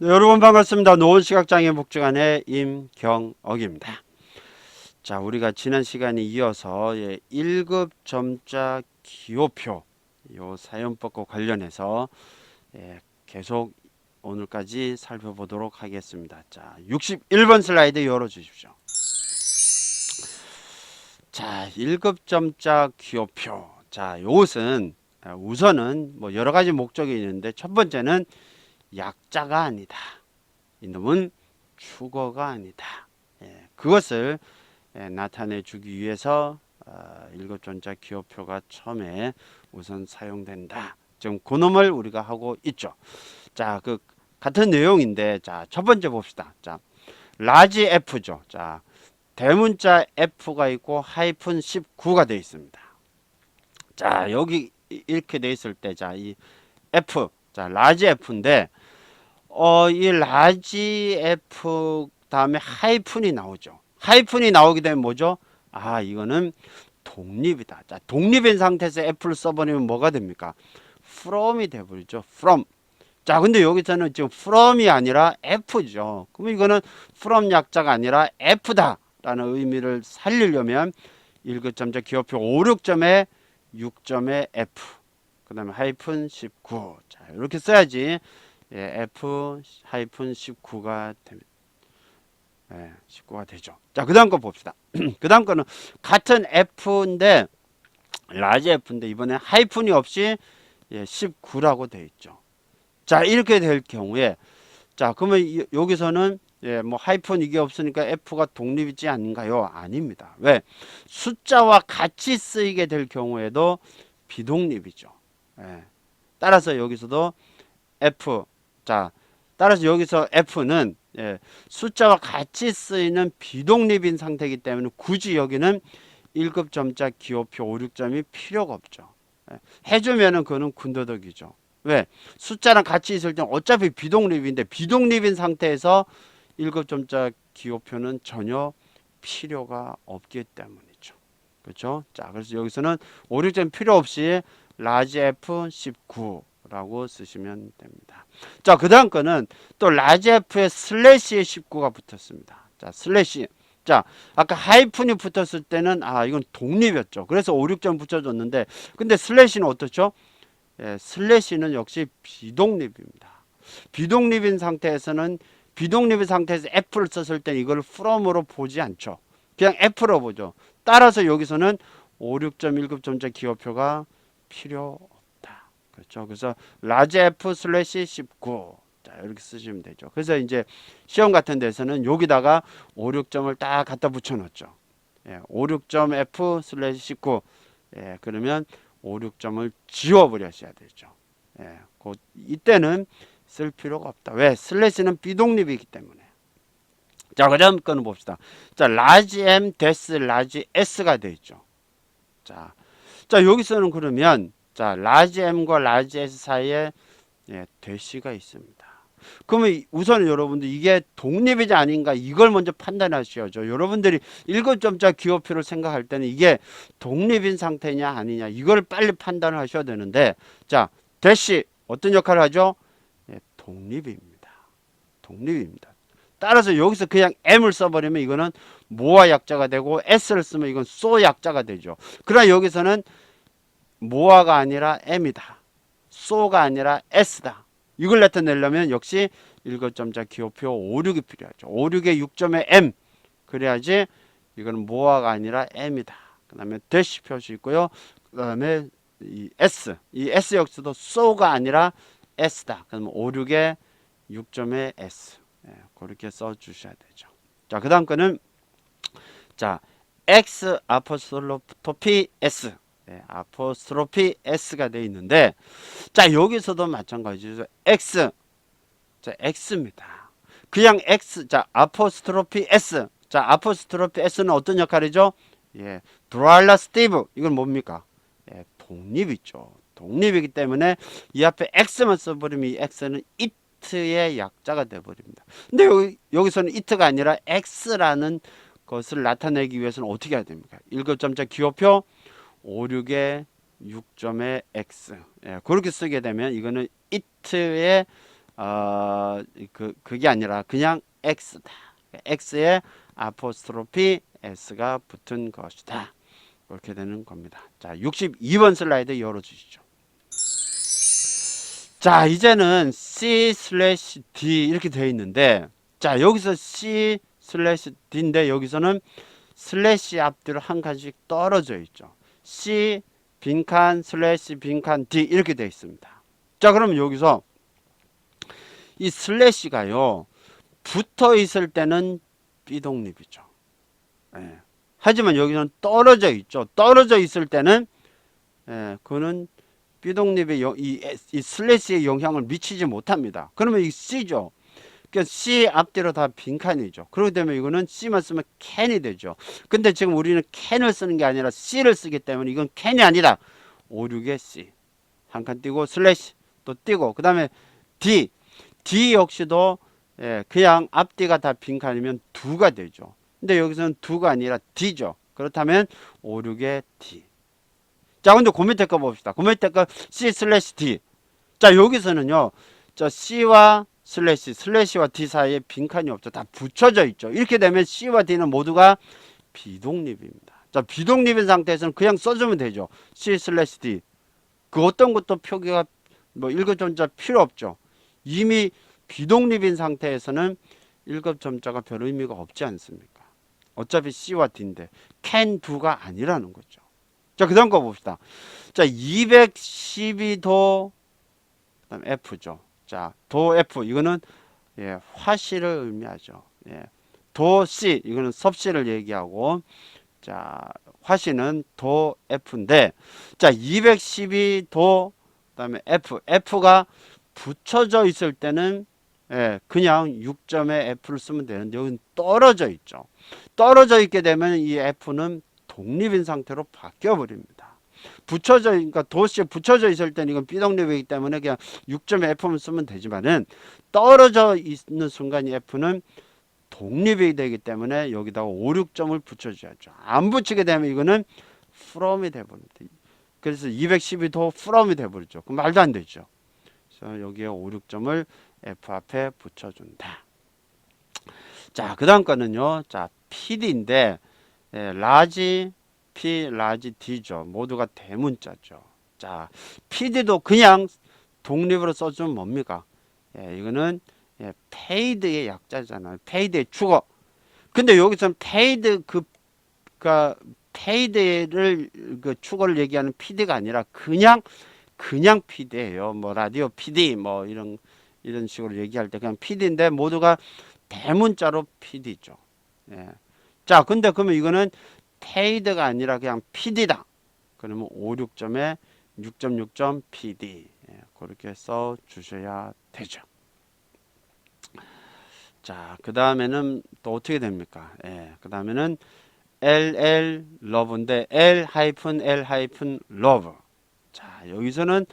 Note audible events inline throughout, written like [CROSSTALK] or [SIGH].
네, 여러분 반갑습니다. 노원 시각장애 복지관의 임경억입니다. 자, 우리가 지난 시간에 이어서 예, 1급 점자 기호표 요 사용법과 관련해서 예, 계속 오늘까지 살펴보도록 하겠습니다. 자, 61번 슬라이드 열어 주십시오. 자, 1급 점자 기호표. 자, 요것은 아, 우선은 뭐 여러 가지 목적이 있는데 첫 번째는 약자가 아니다. 이놈은 주거가 아니다. 예, 그것을 예, 나타내 주기 위해서 어, 일곱전자 기호표가 처음에 우선 사용된다. 지금 그놈을 우리가 하고 있죠. 자, 그 같은 내용인데 자, 첫 번째 봅시다. 자, 라지 F죠. 자, 대문자 F가 있고 하이픈 19가 되어 있습니다. 자, 여기 이- 이렇게 돼 있을 때 자, 이 F 자, 라지 F인데 어, 이 라지 F 다음에 하이픈이 나오죠. 하이픈이 나오게 되면 뭐죠? 아, 이거는 독립이다. 자, 독립인 상태에서 F를 써버리면 뭐가 됩니까? from이 돼버리죠. from. 자, 근데 여기서는 지금 from이 아니라 F죠. 그러면 이거는 from 약자가 아니라 F다. 라는 의미를 살리려면 1급점자 기호표 5, 6점에 6점에 F. 그 다음에 하이픈 19. 자, 이렇게 써야지. 예, F 하이픈 19가 됩니다. 예, 19가 되죠. 자, 그 다음 거 봅시다. [CLEARS THROAT] 그 다음 거는 같은 F인데, 라지 F인데, 이번에 하이픈이 없이 예, 19라고 되어 있죠. 자, 이렇게 될 경우에, 자, 그러면 이- 여기서는 예, 뭐 하이픈 이게 없으니까 F가 독립이지 아닌가요? 아닙니다. 왜? 숫자와 같이 쓰이게 될 경우에도 비독립이죠. 예. 따라서 여기서도 F 자 따라서 여기서 F는 예, 숫자와 같이 쓰이는 비독립인 상태이기 때문에 굳이 여기는 1급 점자 기호표 5, 6점이 필요가 없죠. 예, 해주면은 그거는 군더더기죠. 왜? 숫자랑 같이 있을 땐 어차피 비독립인데 비독립인 상태에서 1급 점자 기호표는 전혀 필요가 없기 때문이죠. 그렇죠? 자, 그래서 여기서는 5, 6점 필요 없이 라지 F 19 라고 쓰시면 됩니다. 자, 그 다음 거는 또 라지 F에 슬래시에 19가 붙었습니다. 자, 슬래시. 자, 아까 하이픈이 붙었을 때는 아, 이건 독립이었죠. 그래서 5, 6점 붙여줬는데 근데 슬래시는 어떻죠? 예, 슬래시는 역시 비독립입니다. 비독립인 상태에서는 비독립인 상태에서 F를 썼을 때 이걸 from으로 보지 않죠. 그냥 F로 보죠. 따라서 여기서는 5, 6점 1급 점자 기호표가 필요 없다. 그렇죠. 그래서 라지 F 슬래시 19. 자, 이렇게 쓰시면 되죠. 그래서 이제 시험 같은 데서는 여기다가 5, 6점을 딱 갖다 붙여 놓죠. 예, 5, 6점 F 슬래시 19. 예, 그러면 5, 6점을 지워 버려셔야 되죠. 예, 그 이때는 쓸 필요가 없다. 왜? 슬래시는 비독립이기 때문에. 자, 그 다음 거는 봅시다. 자, 라지 M, 데스, 라지 S가 되어 있죠. 자, 자 여기서는 그러면 자 라지 M과 라지 S 사이에 예, 대시가 있습니다. 그러면 이- 우선 여러분들 이게 독립이지 아닌가 이걸 먼저 판단하셔야죠. 여러분들이 일곱점자 기호표를 생각할 때는 이게 독립인 상태냐 아니냐 이걸 빨리 판단을 하셔야 되는데 자 대시 어떤 역할을 하죠? 예, 독립입니다. 독립입니다. 따라서 여기서 그냥 M을 써버리면 이거는 모아 약자가 되고 S를 쓰면 이건 소 약자가 되죠. 그러나 여기서는 모아가 아니라 M이다. 소가 아니라 S다. 이걸 나타내려면 역시 일곱점자 기호표 5, 6이 필요하죠. 5, 6에 6점에 M. 그래야지 이거는 모아가 아니라 M이다. 그 다음에 대시 표시 있고요. 그 다음에 이 S. 이 S 역시도 so가 아니라 S다. 그러면 5, 6에 6점에 S. 예, 그렇게 써 주셔야 되죠. 자, 그 다음 거는 자, X 아포스트로피 S. 예, 아포스트로피 S가 돼 있는데 자, 여기서도 마찬가지죠. X. 자, X입니다. 그냥 X. 자, 아포스트로피 S. 자, 아포스트로피 S는 어떤 역할이죠? 예, 드랄라 스티브. 이건 뭡니까? 예, 독립이죠. 독립이기 때문에 이 앞에 X만 써버리면 이 X는 it의 약자가 돼버립니다. 근데 여기, 여기서는 it가 아니라 X라는 것을 나타내기 위해서는 어떻게 해야 됩니까? 1급점자 기호표 5, 6에 6점의 X. 예, 그렇게 쓰게 되면 이거는 it의 어, 그 그게 아니라 그냥 x다. x에 아포스트로피 s가 붙은 것이다. 이렇게 되는 겁니다. 자, 62번 슬라이드 열어 주시죠. 자, 이제는 C 슬래시 D 이렇게 되어 있는데, 자, 여기서 C 슬래시 D인데, 여기서는 슬래시 앞뒤로 한 칸씩 떨어져 있죠. C 빈칸 슬래시 빈칸 D 이렇게 되어 있습니다. 자, 그러면 여기서 이 슬래시가요, 붙어 있을 때는 비독립이죠. 예. 하지만 여기는 떨어져 있죠. 떨어져 있을 때는, 예, 그거는 비독립의 영, 이, 이 슬래시의 영향을 미치지 못합니다. 그러면 이 C죠. 그러니까 C 앞뒤로 다 빈칸이죠. 그렇게 되면 이거는 C만 쓰면 캔이 되죠. 근데 지금 우리는 캔을 쓰는 게 아니라 C를 쓰기 때문에 이건 캔이 아니라 5, 6의 C. 한 칸 띄고 슬래시 또 띄고 그 다음에 D. D 역시도 예, 그냥 앞뒤가 다 빈칸이면 두가 되죠. 근데 여기서는 두가 아니라 D죠. 그렇다면 5, 6의 D. 자, 근데 그 밑에 거 봅시다. 그 밑에 거 C 슬래시 D. 자, 여기서는요, 저 C와 슬래시, 슬래시와 D 사이에 빈칸이 없죠. 다 붙여져 있죠. 이렇게 되면 C와 D는 모두가 비독립입니다. 자, 비독립인 상태에서는 그냥 써주면 되죠. C 슬래시 D. 그 어떤 것도 표기가 뭐 일급점자 필요 없죠. 이미 비독립인 상태에서는 일급점자가 별 의미가 없지 않습니까? 어차피 C와 D인데 can do가 아니라는 거죠. 자, 그 다음 거 봅시다. 자, 212도, 그 다음 F죠. 자, 도 F, 이거는, 예, 화씨를 의미하죠. 예. 도 C, 이거는 섭씨를 얘기하고, 자, 화씨는 도 F인데, 자, 212도, 그 다음에 F, F가 붙여져 있을 때는, 예, 그냥 6점의 F를 쓰면 되는데, 여기는 떨어져 있죠. 떨어져 있게 되면 이 F는 독립인 상태로 바뀌어 버립니다. 붙여져 그러니까 도시에 붙여져 있을 때는 이건 비독립이기 때문에 그냥 6점의 F만 쓰면 되지만은 떨어져 있는 순간 이 F는 독립이 되기 때문에 여기다가 5, 6점을 붙여줘야죠. 안 붙이게 되면 이거는 from이 돼버립니다. 그래서 212도 from이 돼버리죠. 그럼 말도 안 되죠. 그래서 여기에 5, 6점을 F 앞에 붙여준다. 자, 그 다음 거는요. 자, PD인데 예, 라지 P, 라지 D죠. 모두가 대문자죠. 자, PD도 그냥 독립으로 써주면 뭡니까? 예, 이거는 예, 페이드의 약자잖아요. 페이드의 주어. 근데 여기서는 페이드 그, 그 페이드를 그 축어를 얘기하는 PD가 아니라 그냥 그냥 PD예요. 뭐 라디오 PD 뭐 이런 이런 식으로 얘기할 때 그냥 PD인데 모두가 대문자로 PD죠. 예. 자, 근데 그러면 이거는 페이드가 아니라 그냥 PD다. 그러면 5, 6점에 6.6점 PD. 예, 그렇게 써 주셔야 되죠. 자, 그 다음에는 또 어떻게 됩니까? 예, 그 다음에는 LL 러브인데 L 하이픈 L 하이픈 러브. 자, 여기서는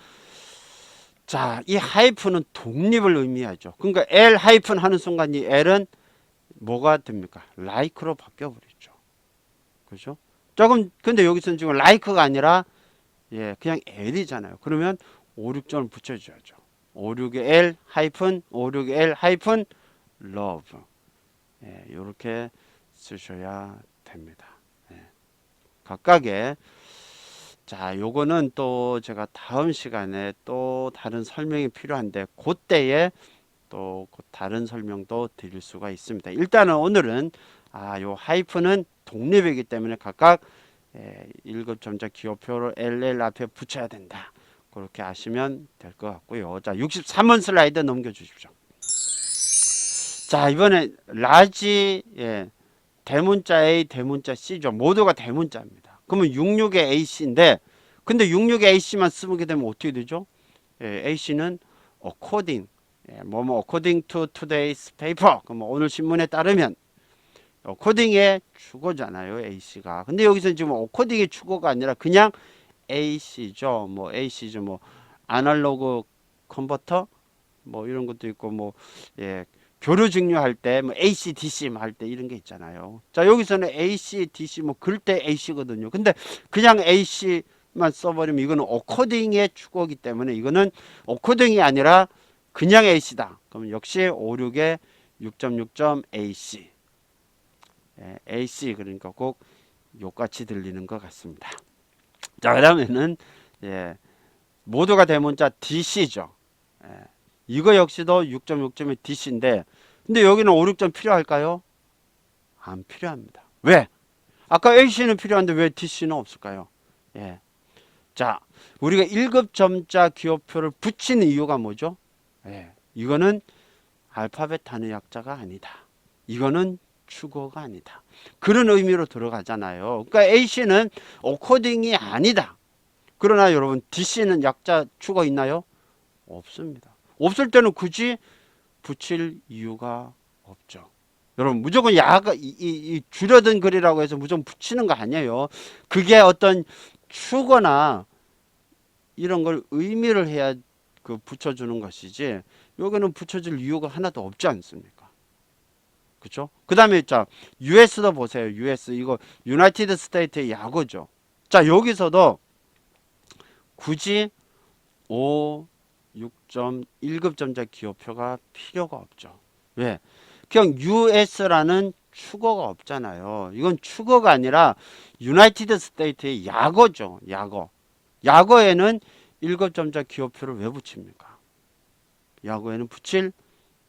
자, 이 하이픈은 독립을 의미하죠. 그러니까 L 하이픈 하는 순간 이 L은 뭐가 됩니까? like로 바뀌어 버리죠. 그죠? 조금 근데 여기서는 지금 like가 아니라 예, 그냥 L이잖아요. 그러면 5, 6점을 붙여 줘야죠. 5, 6의 L 하이픈 5, 6의 L 하이픈 love. 예, 요렇게 쓰셔야 됩니다. 예. 각각의 자, 요거는 또 제가 다음 시간에 또 다른 설명이 필요한데 그때에 또 다른 설명도 드릴 수가 있습니다. 일단은 오늘은 아, 요 하이픈은 독립이기 때문에 각각 예, 1급 점자 기호표를 LL 앞에 붙여야 된다. 그렇게 아시면 될 것 같고요. 자, 63번 슬라이드 넘겨 주십시오. 자, 이번에 라지 예, 대문자 A, 대문자 C죠. 모두가 대문자입니다. 그러면 66의 AC인데 근데 66의 AC만 쓰게 되면 어떻게 되죠? 예, AC는 according 예, 뭐뭐 according to today's paper. 그럼 뭐 오늘 신문에 따르면 according의 주어잖아요, AC가. 근데 여기서 지금 according의 주어가 아니라 그냥 AC죠. 뭐 AC죠. 뭐 아날로그 컨버터 뭐 이런 것도 있고 뭐 예. 교류 증류할 때 뭐 AC, DC 할 때 이런 게 있잖아요. 자, 여기서는 AC, DC 뭐 글 때 AC거든요. 근데 그냥 AC만 써버리면 이거는 according의 주어기 때문에 이거는 according이 아니라 그냥 A씨다. 그럼 역시 56의 6.6점 AC. 예, AC 그러니까 꼭 욕같이 들리는 것 같습니다. 자, 그다음에는 예, 모두가 대문자 DC죠. 예, 이거 역시도 6.6점의 DC인데, 근데 여기는 5, 6점 필요할까요? 안 필요합니다. 왜? 아까 AC는 필요한데 왜 DC는 없을까요? 예. 자, 우리가 1급 점자 기호표를 붙인 이유가 뭐죠? 예. 이거는 알파벳 단어 약자가 아니다. 이거는 축어가 아니다. 그런 의미로 들어가잖아요. 그러니까 AC는 어코딩이 아니다. 그러나 여러분 DC는 약자 축어 있나요? 없습니다. 없을 때는 굳이 붙일 이유가 없죠. 여러분 무조건 야가 이, 이, 이 줄여든 글이라고 해서 무조건 붙이는 거 아니에요. 그게 어떤 추거나 이런 걸 의미를 해야 그 붙여주는 것이지 여기는 붙여줄 이유가 하나도 없지 않습니까? 그렇죠? 그 다음에 자 US도 보세요. US 이거 유나이티드 스테이트의 야구죠. 자 여기서도 굳이 5, 6.1급 점자 기호표가 필요가 없죠. 왜? 그냥 US라는 축어가 없잖아요. 이건 축어가 아니라 유나이티드 스테이트의 약어죠. 약어. 약어에는 1급 점자 기호표를 왜 붙입니까? 약어에는 붙일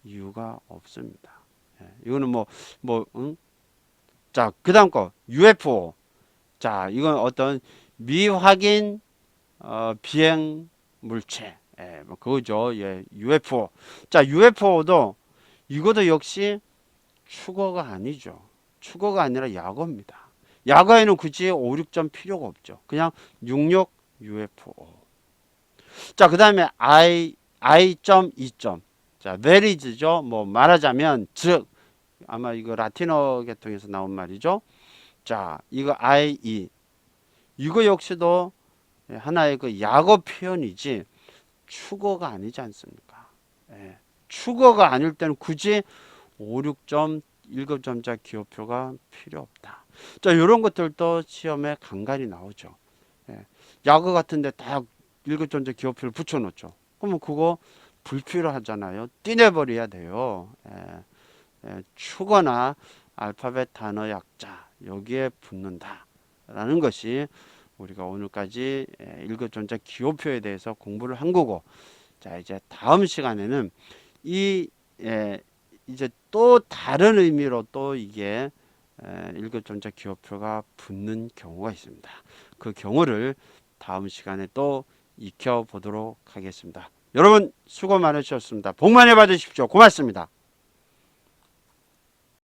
이유가 없습니다. 예, 이거는 뭐, 뭐, 응? 자, 그 다음 거, UFO. 자, 이건 어떤 미확인, 어, 비행 물체. 예, 뭐, 그거죠. 예, UFO. 자, UFO도 이것도 역시 축어가 아니죠. 축어가 아니라 약어입니다. 약어에는 굳이 5, 6점 필요가 없죠. 그냥 66 UFO. 자, 그 다음에 I, I.2점. 자, there is죠. 뭐 말하자면, 즉, 아마 이거 라틴어 계통에서 나온 말이죠. 자, 이거 I, E. 이거 역시도 하나의 그 약어 표현이지, 축어가 아니지 않습니까? 예. 축어가 아닐 때는 굳이 5, 6점, 1급 점자 기호표가 필요 없다. 자, 이런 것들도 시험에 간간히 나오죠. 예. 약어 같은데 다 1급 점자 기호표를 붙여놓죠. 그러면 그거 불필요하잖아요. 띠내버려야 돼요. 예. 예. 축어나 알파벳 단어 약자 여기에 붙는다라는 것이 우리가 오늘까지 1급 점자 기호표에 대해서 공부를 한 거고 자 이제 다음 시간에는 이 예, 이제 또 다른 의미로 또 이게 에, 일급 점자 기호표가 붙는 경우가 있습니다. 그 경우를 다음 시간에 또 익혀 보도록 하겠습니다. 여러분 수고 많으셨습니다. 복 많이 받으십시오. 고맙습니다.